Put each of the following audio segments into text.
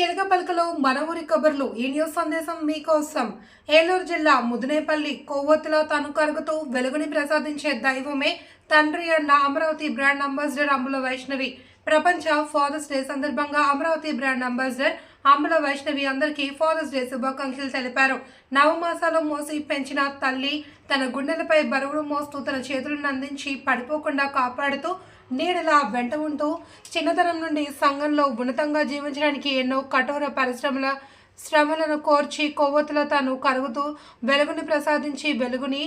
చిలక పలకలో మన ఊరి కబుర్లు. ఈ న్యూస్ సందేశం మీకోసం ఏలూరు జిల్లా ముదినేపల్లి కొవ్వొత్తులో తను కరుగుతూ వెలుగుని ప్రసాదించే దైవమే తండ్రి అన్న అమరావతి బ్రాండ్ అంబాసిడర్ అంబుల వైష్ణవి. ప్రపంచ ఫాదర్స్ డే సందర్భంగా అమరావతి బ్రాండ్ అంబాసిడర్ అంబుల వైష్ణవి అందరికీ ఫాదర్స్ డే శుభాకాంక్షలు తెలిపారు. నవమాసాలు మోసి పెంచిన తల్లి తన గుండెలపై బరువులు మోస్తూ తన చేతులను అందించి పడిపోకుండా కాపాడుతూ నీడలా వెంట ఉంటూ చిన్నతనం నుండి సంఘంలో ఉన్నతంగా జీవించడానికి ఎన్నో కఠోర పరిశ్రమల శ్రమలను కోర్చి కొవ్వొత్తుల తాను కరుగుతూ వెలుగుని ప్రసాదించి వెలుగుని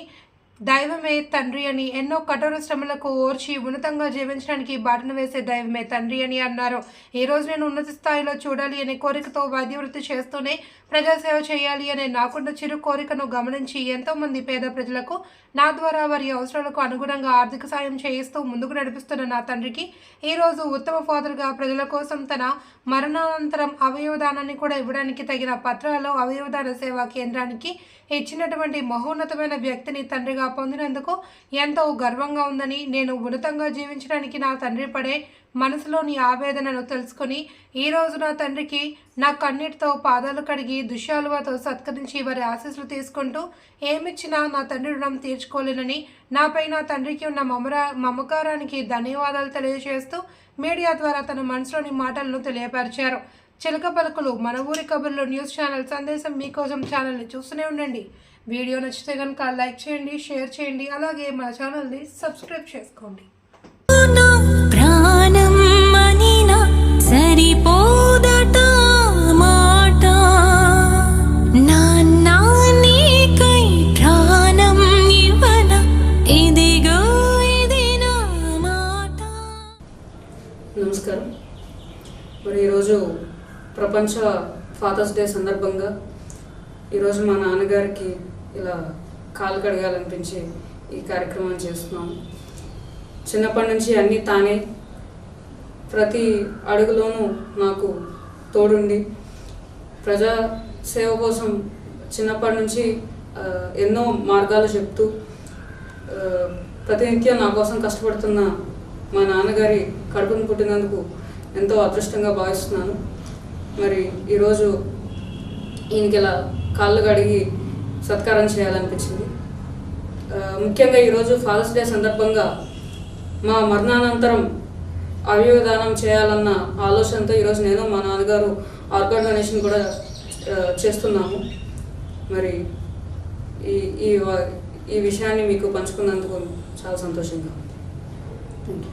దైవమే తండ్రి అని ఎన్నో కఠోర శ్రమలకు ఓర్చి ఉన్నతంగా జీవించడానికి బాటను వేసే దైవమే తండ్రి అని అన్నారు. ఈరోజు నేను ఉన్నత స్థాయిలో చూడాలి అనే కోరికతో వైద్యవృత్తి చేస్తూనే ప్రజాసేవ చేయాలి అనే నాకున్న చిరు కోరికను గమనించి ఎంతోమంది పేద ప్రజలకు నా ద్వారా వారి అవసరాలకు అనుగుణంగా ఆర్థిక సాయం చేయిస్తూ ముందుకు నడిపిస్తున్న నా తండ్రికి ఈరోజు ఉత్తమ ఫాదర్గా ప్రజల కోసం తన మరణానంతరం అవయవదానాన్ని కూడా ఇవ్వడానికి తగిన పత్రాలు అవయవదాన సేవా కేంద్రానికి ఇచ్చినటువంటి మహోన్నతమైన వ్యక్తిని తండ్రిగా పొందినందుకు ఎంతో గర్వంగా ఉందని నేను ఉన్నతంగా జీవించడానికి నా తండ్రి పడే మనసులోని ఆవేదనను తెలుసుకొని ఈ రోజు నా తండ్రికి నా కన్నీటితో పాదాలు కడిగి దుశ్యాలువతో సత్కరించి వారి ఆశీస్సులు తీసుకుంటూ ఏమిచ్చినా నా తండ్రి రుణం తీర్చుకోలేనని నాపై నా తండ్రికి ఉన్న మమరా మమకారానికి ధన్యవాదాలు తెలియజేస్తూ మీడియా ద్వారా తన మనసులోని మాటలను తెలియపరిచారు. చిలక పలుకులు మన ఊరి కబుర్లో న్యూస్ ఛానల్ సందేశం మీకోసం ఛానల్ని చూస్తూనే ఉండండి. వీడియో నచ్చితే కనుక లైక్ చేయండి షేర్ చేయండి అలాగే మన ఛానల్ని సబ్స్క్రైబ్ చేసుకోండి. నా ప్రాణం మనినా సరిపోదట మాట. నాన్న నీకై ప్రాణం ఇవ్వన ఇదిగో ఇది నా మాట. నమస్కారం. మరి ఈరోజు ప్రపంచ ఫాదర్స్ డే సందర్భంగా ఈరోజు మా నాన్నగారికి ఇలా కాలు కడగాలనిపించి ఈ కార్యక్రమం చేస్తున్నాం. చిన్నప్పటి నుంచి అన్నీ తానే ప్రతి అడుగులోనూ నాకు తోడుండి ప్రజా సేవ కోసం చిన్నప్పటి నుంచి ఎన్నో మార్గాలు చెప్తూ ప్రతినిత్యం నా కోసం కష్టపడుతున్న మా నాన్నగారి కడుపును పుట్టినందుకు ఎంతో అదృష్టంగా భావిస్తున్నాను. మరి ఈరోజు ఈయనకి ఇలా కాళ్ళు కడిగి సత్కారం చేయాలనిపించింది. ముఖ్యంగా ఈరోజు ఫాదర్స్ డే సందర్భంగా మా మరణానంతరం అవయవదానం చేయాలన్న ఆలోచనతో ఈరోజు నేను మా నాన్నగారు ఆర్గాన్ డొనేషన్ కూడా చేస్తున్నాము. మరి ఈ ఈ వ- ఈ విషయాన్ని మీకు పంచుకున్నందుకు చాలా సంతోషంగా ఉంది. Thank you